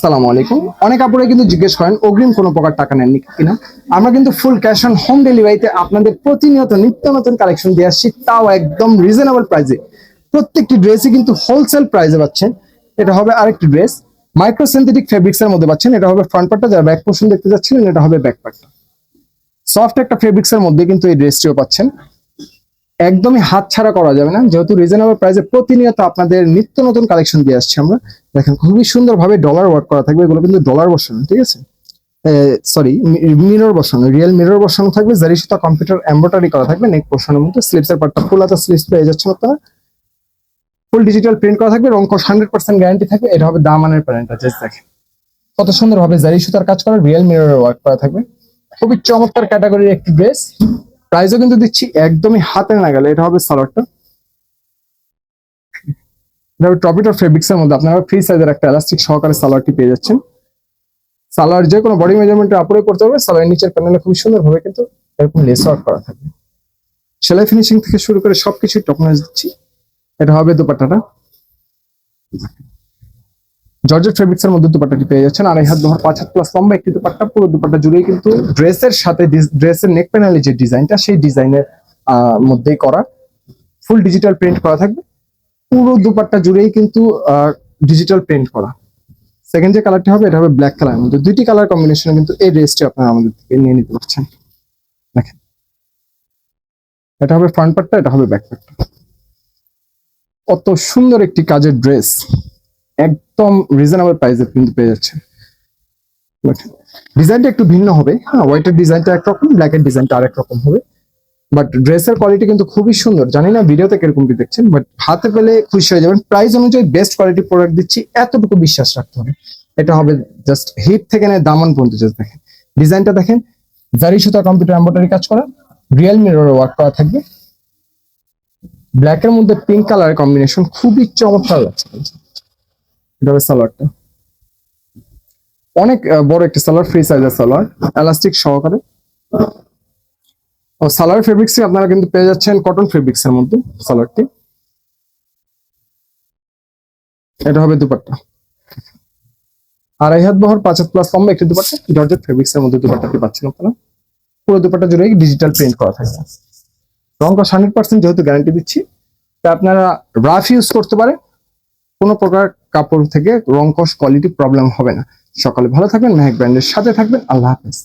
আসসালামু আলাইকুম। অনেক আপুরে কিন্তু জিজ্ঞেস করেন, অগ্রিম কোনো প্রকার টাকা নেননি কিনা? আমরা কিন্তু ফুল ক্যাশ অন হোম ডেলিভারিতে আপনাদের প্রতিনিয়ত নিত্য নতুন কালেকশন দিয়ে আসছি, তাও একদম রিজনেবল প্রাইসে প্রত্যেকটি ড্রেসই কিন্তু হোলসেল প্রাইসে পাচ্ছেন। এটা হবে আরেকটি ড্রেস মাইক্রো সিনথেটিক ফেব্রিক্স এর মধ্যে পাচ্ছেন। এটা হবে ফ্রন্ট পার্টটা যারা ব্যাক পোর্শন দেখতে যাচ্ছিলেন, এটা হবে ব্যাক পার্টটা সফট একটা ফেব্রিক্স এর মধ্যে কিন্তু এই ড্রেসটিও পাচ্ছেন। একদমই হাত ছাড়া করা যাবে না। যেহেতু রিজনেবল প্রাইসে প্রতিনিয়ত আপনাদের নিত্য নতুন কালেকশন দিয়ে আসছি আমরা। দেখেন খুবই সুন্দরভাবে ডলার ওয়ার্ক করা থাকবে। এগুলো কিন্তু ডলার বসানো, ঠিক আছে? সরি মিরর বসানো রিয়েল মিরর বসানো থাকবে। জারি সুতা কম্পিউটার এমব্রয়ডারি করা থাকবে। নেক পোর্শনের মধ্যে স্লিপসের পার্টটা ফুল হাতা স্লিপস পেয়ে যাচ্ছেন আপনারা। ফুল ডিজিটাল প্রিন্ট করা থাকবে। রং রংকশ হান্ড্রেড পার্সেন্ট গ্যারান্টি থাকবে। এটা হবে দামানের প্যারেন্টটা জাস্ট দেখেন। কত সুন্দরভাবে জারি সুতার কাজ করা রিয়েল মিরর ওয়ার্ক করা থাকবে। খুবই চমৎকার ক্যাটাগরির একটি ড্রেস প্রাইসও কিন্তু দিচ্ছি, একদমই হাতে না গেলে। এটা হবে সালোয়ারটা। এটা হবে টপিটার ফেব্রিক্স এর মধ্যে। আপনারা ফ্রি সাইজের একটা এলাস্টিক সহকারে সালোয়ারটি পেয়ে যাচ্ছেন। সালোয়ার যে কোনো বডি মেজারমেন্টে আপরে করতে হবে। সালোয়ার নিচের প্যানেলে খুব সুন্দর ভাবে কিন্তু এরকম লেস ওয়ার্ক করা থাকবে। সেলাই ফিনিশিং থেকে শুরু করে সবকিছু টপনাইজ দিচ্ছি। এটা হবে দুপাট্টাটা। জর্জেট ফেব্রিক্স এর মধ্যে দুপাট্টাটি পেয়ে যাচ্ছেন। আড়াই হাত দোহার পাঁচ হাত প্লাস লম্বা একটি দুপাট্টা, পুরো দুপাট্টা জুড়েই কিন্তু ড্রেসের সাথে ড্রেসের নেক প্যানেলের যে ডিজাইনটা সেই ডিজাইনের মধ্যেই করা। ফুল ডিজিটাল প্রিন্ট করা থাকবে। পুরো দুপাট্টা জুড়েই কিন্তু ডিজিটাল প্রিন্ট করা। সেকেন্ড যে কালারটি হবে, এটা হবে ব্ল্যাক কালার মধ্যে। দুইটি কালার কম্বিনেশনে কিন্তু এই ড্রেসটি আপনারা আমাদের থেকে নিয়ে নিতে পারছেন। দেখেন। এটা হবে ফ্রন্ট পার্টটা এটা হবে ব্যাক পার্টটা কত সুন্দর একটি কাজের ড্রেস একদম রিজনেবল প্রাইসে কিন্তু পেয়ে যাচ্ছে ডিজাইনটা একটু ভিন্ন হবে। হ্যাঁ হোয়াইটের ডিজাইনটা একরকম ব্ল্যাকের ডিজাইনটা আরেক রকম হবে। বাট ড্রেসের কোয়ালিটি কিন্তু খুবই সুন্দর। জানি না ভিডিওতে কীরকম কি দেখছেন বাট হাতে পেলে খুশি হয়ে যাবেন। প্রাইস অনুযায়ী বেস্ট কোয়ালিটি প্রোডাক্ট দিচ্ছি, এতটুকু বিশ্বাস রাখতে হবে। এটা হবে জাস্ট হিট থেকে নেয় দামান পর্যন্ত জাস্ট দেখেন। ডিজাইনটা দেখেন জারি সুতা কম্পিউটার এম্ব্রয়ডারি কাজ করা রিয়েল মিরর ওয়ার্ক করা থাকবে। ব্ল্যাক এর মধ্যে পিঙ্ক কালারের কম্বিনেশন খুবই চমৎকার লাগছে। এটা হবে সালোয়ারটা। অনেক বড় একটা সালোয়ার ফ্রি সাইজের সালোয়ার এলাস্টিক সহকারে। ও, সালোয়ার ফেব্রিক্স আপনারা কিন্তু পেয়ে যাচ্ছেন কটন ফেব্রিক্স এর মধ্যে সালোয়ারটি। এটা হবে দুপাট্টা। আড়াই হাত বহর, পাঁচ হাত প্লাস লম্বা একটি দুপাট্টা। জর্জেট ফেব্রিক্স এর মধ্যে দুপাট্টাটি পাচ্ছেন আপনারা। পুরো দুপাট্টা জুড়ে ডিজিটাল প্রিন্ট করা থাকবে রং কস হান্ড্রেড পার্সেন্ট যেহেতু গ্যারান্টি দিচ্ছি, তা আপনারা রাফ ইউজ করতে পারে। কোনো প্রকার কাপড় থেকে রং কস কোয়ালিটি প্রবলেম হবে না। সকালে ভালো থাকবেন, মেহেক ব্র্যান্ডের সাথে থাকবেন, আল্লাহ হাফেজ।